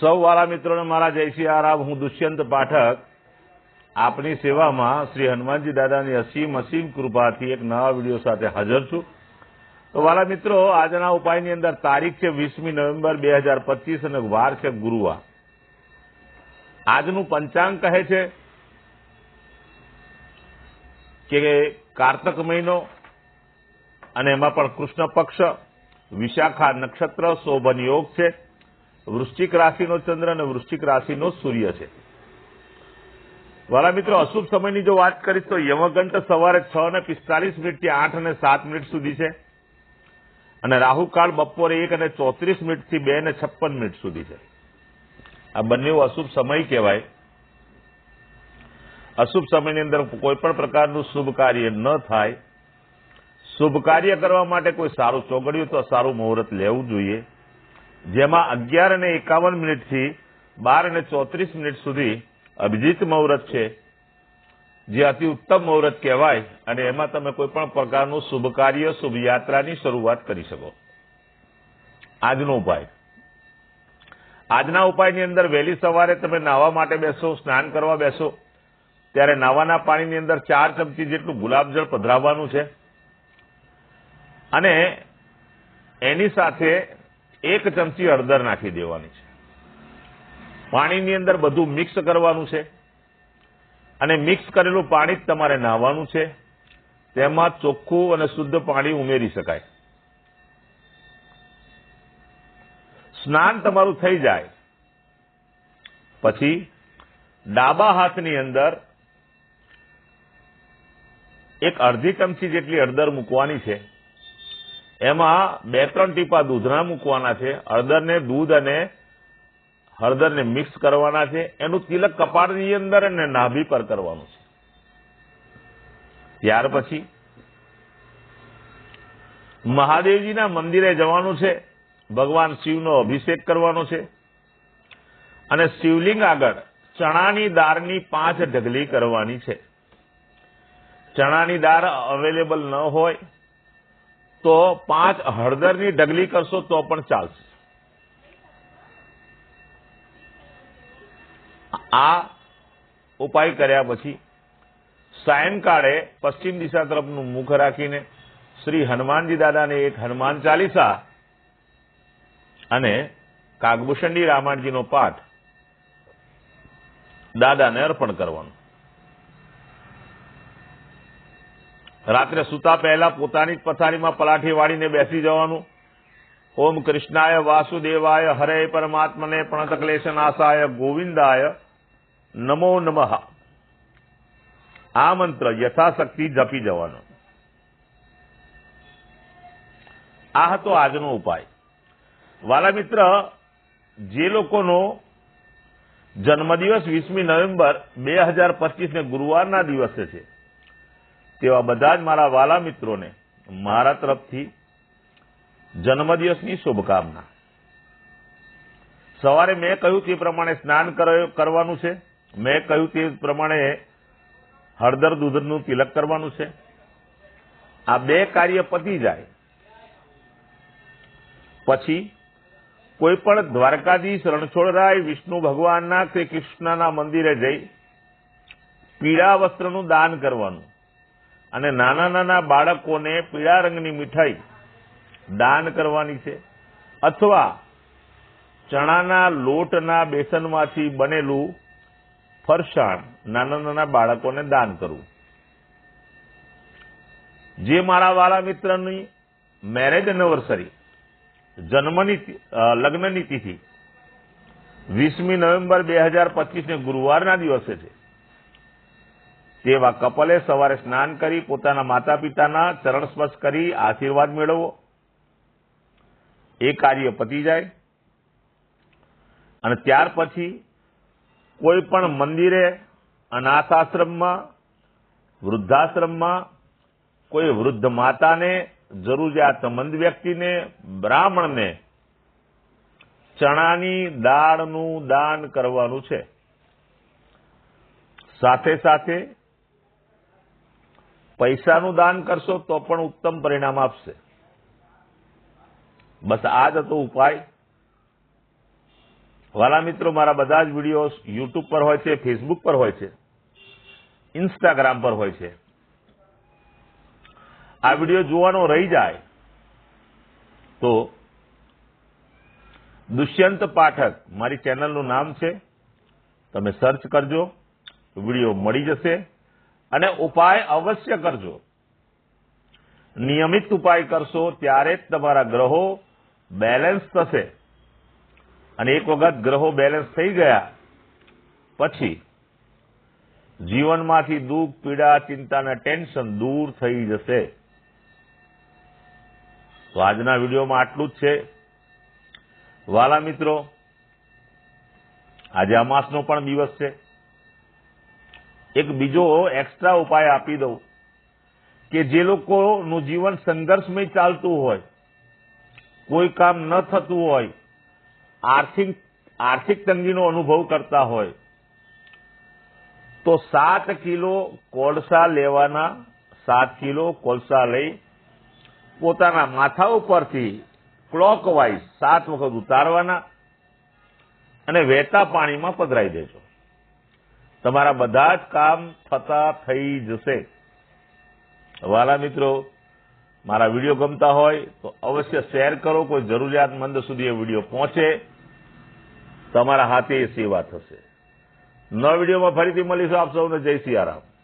સૌ વાળા મિત્રોને મારા જય શ્રી આરામ. હું દુષ્યંત પાઠક. આપની સેવામાં શ્રી હનુમાનજી દાદાની અસીમ અસીમ કૃપાથી એક નવા વીડિયો સાથે હાજર છું. તો વાલા મિત્રો, આજના ઉપાયની અંદર તારીખ છે વીસમી નવેમ્બર બે હજાર પચીસ અને વાર છે ગુરુવાર. આજનું પંચાંગ કહે છે કે કારતક મહિનો અને એમાં પણ કૃષ્ણ પક્ષ, વિશાખા નક્ષત્ર, શોભન યોગ છે. વૃશ્ચિક રાશિનો ચંદ્ર અને વૃશ્ચિક રાશિનો સૂર્ય છે. વાલા મિત્રો, અશુભ સમયની જો વાત કરીશ તો યમગંટ સવારે છ ને પિસ્તાલીસ મિનિટથી આઠ અને સાત મિનિટ સુધી છે. અને રાહુકાળ બપોરે એક અને ચોત્રીસ મિનિટથી બે ને છપ્પન મિનિટ સુધી છે. આ બંને અશુભ સમય કહેવાય. અશુભ સમયની અંદર કોઈ પણ પ્રકારનું શુભ કાર્ય ન થાય. શુભ કાર્ય કરવા માટે કોઈ સારું ચોગડિયું તો સારું મુહૂર્ત લેવું જોઈએ. જેમાં અગિયાર અને એકાવન મિનિટથી બાર અને ચોત્રીસ મિનિટ સુધી અભિજીત મુહૂર્ત છે, જે અતિ ઉત્તમ મુહૂર્ત કહેવાય અને એમાં તમે કોઈ પણ પ્રકારનું શુભ કાર્ય, શુભ યાત્રાની શરૂઆત કરી શકો. આજનો ઉપાય. આજના ઉપાયની અંદર વહેલી સવારે તમે નાહવા માટે બેસો, સ્નાન કરવા બેસો. ત્યારે નાવાના પાણીની અંદર ચાર ચમચી જેટલું ગુલાબજળ પધરાવવાનું છે. અને એની સાથે એક ચમચી હળદર નાખી દેવાની છે. પાણીની અંદર બધું મિક્સ કરવાનું છે. અને મિક્સ કરેલું પાણી જ તમારે નાહવાનું છે. તેમાં ચોખ્ખું અને શુદ્ધ પાણી ઉમેરી શકાય. સ્નાન તમારું થઈ જાય. પછી ડાબા હાથની અંદર એક અડધી ચમચી જેટલી હળદર મૂકવાની છે. એમાં બે ત્રણ ટીપા દૂધના મૂકવાના છે, હળદરને દૂધ અને હળદરને મિક્સ કરવાના છે, એનું તિલક કપાળની અંદર અને નાભી પર કરવાનું છે. ત્યાર પછી મહાદેવજીના મંદિરે જવાનું છે, ભગવાન શિવનો અભિષેક કરવાનો છે અને શિવલિંગ આગળ ચણાની દાળની પાંચ ઢગલી કરવાની છે. ચણાની દાળ અવેલેબલ ન હોય તો પાંચ હળદરની ઢગલી કરશો તો પણ ચાલશે. આ ઉપાય કર્યા પછી સાયંકાળે પશ્ચિમ દિશા તરફનું મુખ રાખીને શ્રી હનુમાનજી દાદાને એક હનુમાન ચાલીસા અને કાગભૂષણજી રામાયણજીનો પાઠ દાદાને અર્પણ કરવાનું. રાત્રે સુતા પહેલા પોતાની જ પથારીમાં પલાઠી વાળીને બેસી જવાનું. ઓમ કૃષ્ણાય વાસુદેવાય હરે પરમાત્મને પ્રણતક્લેશનાશાય ગોવિંદાય નમો નમઃ. આ મંત્ર યથાશક્તિ જપી જવાનો. આ હતો આજનો ઉપાય. વાલા મિત્ર, જે લોકોનો જન્મદિવસ વીસમી નવેમ્બર બે હજાર પચીસને ગુરુવારના દિવસે છે તેવા બધા જ મારા વાલા મિત્રોને મારા તરફથી જન્મદિવસની શુભકામના. સવારે મેં કહ્યું તે પ્રમાણે સ્નાન કરવાનું છે. મેં કહ્યું તે પ્રમાણે હળદર દૂધનું તિલક કરવાનું છે. આ બે કાર્ય પતી જાય. પછી કોઈ પણ દ્વારકાધીશ રણછોડરાય, વિષ્ણુ ભગવાનના, શ્રી કૃષ્ણના મંદિરે જઈ પીળા વસ્ત્રનું દાન કરવાનું. અને નાના નાના બાળકોને પીળા રંગની મીઠાઈ દાન કરવાની છે. અથવા ચણાના લોટના બેસનમાંથી બનેલું ફરસાણ નાના નાના બાળકોને દાન કરવું. જે મારા વાલા મિત્રની મેરેજ એનિવર્સરી, જન્મની લગ્નની તિથિ, વીસમી નવેમ્બર બે હજાર પચીસને ગુરુવારના દિવસે છે. તેવા કપલે સવારે સ્નાન કરી પોતાના માતા પિતાના ચરણ સ્પર્શ કરી આશીર્વાદ મેળવવો એ કાર્ય પતી જાય. અને ત્યાર પછી કોઈ પણ મંદિરે અનાથ આશ્રમમાં વૃદ્ધાશ્રમમાં કોઈ વૃદ્ધ માતાને જરૂરિયાતમંદ વ્યક્તિને, બ્રાહ્મણને ચણાની દાળનું દાન કરવાનું છે. સાથે સાથે પૈસાનું દાન કરશો તો પણ ઉત્તમ પરિણામ આપશે. બસ આ જ હતો ઉપાય. વાલા મિત્રો, મારા બધા જ વીડિયો યુટ્યુબ પર હોય છે, ફેસબુક પર હોય છે, ઇન્સ્ટાગ્રામ પર હોય છે. આ વીડિયો જોવાનો રહી જાય તો દુષ્યંત પાઠક મારી ચેનલનું નામ છે. તમે સર્ચ કરજો, વીડિયો મળી જશે. અને ઉપાય અવશ્ય કરજો. નિયમિત ઉપાય કરશો ત્યારે જ તમારા ગ્રહો બેલેન્સ થશે. અને એક વખત ગ્રહો બેલેન્સ થઈ ગયા પછી જીવનમાંથી દુઃખ, પીડા, ચિંતા અને ટેન્શન દૂર થઈ જશે. તો આજના વિડીયોમાં આટલું જ છે. વાલા મિત્રો, આજે અમાસનો પણ દિવસ છે. એક બીજો એક્સ્ટ્રા ઉપાય આપી દઉં કે જે લોકોનું જીવન સંઘર્ષમય ચાલતું હોય, કોઈ કામ ન થતું હોય, આર્થિક આર્થિક તંગીનો અનુભવ કરતા હોય, તો સાત કિલો કોલસા લેવાના, સાત કિલો કોલસા લઈ પોતાના માથા ઉપરથી ક્લોકવાઇઝ સાત વખત ઉતારવાના અને વહેતા પાણીમાં પધરાઈ દેજો. તમારા બધા જ કામ થતા થઈ જશે. વાલા મિત્રો, મારા વીડિયો ગમતા હોય તો અવશ્ય શેર કરો. કોઈ જરૂરિયાતમંદ સુધી એ વીડિયો પહોંચે. તમારા હાથે એ સેવા થશે. નવા વિડીયોમાં ફરીથી મળીશું. આપ સૌને જય સિયારામ.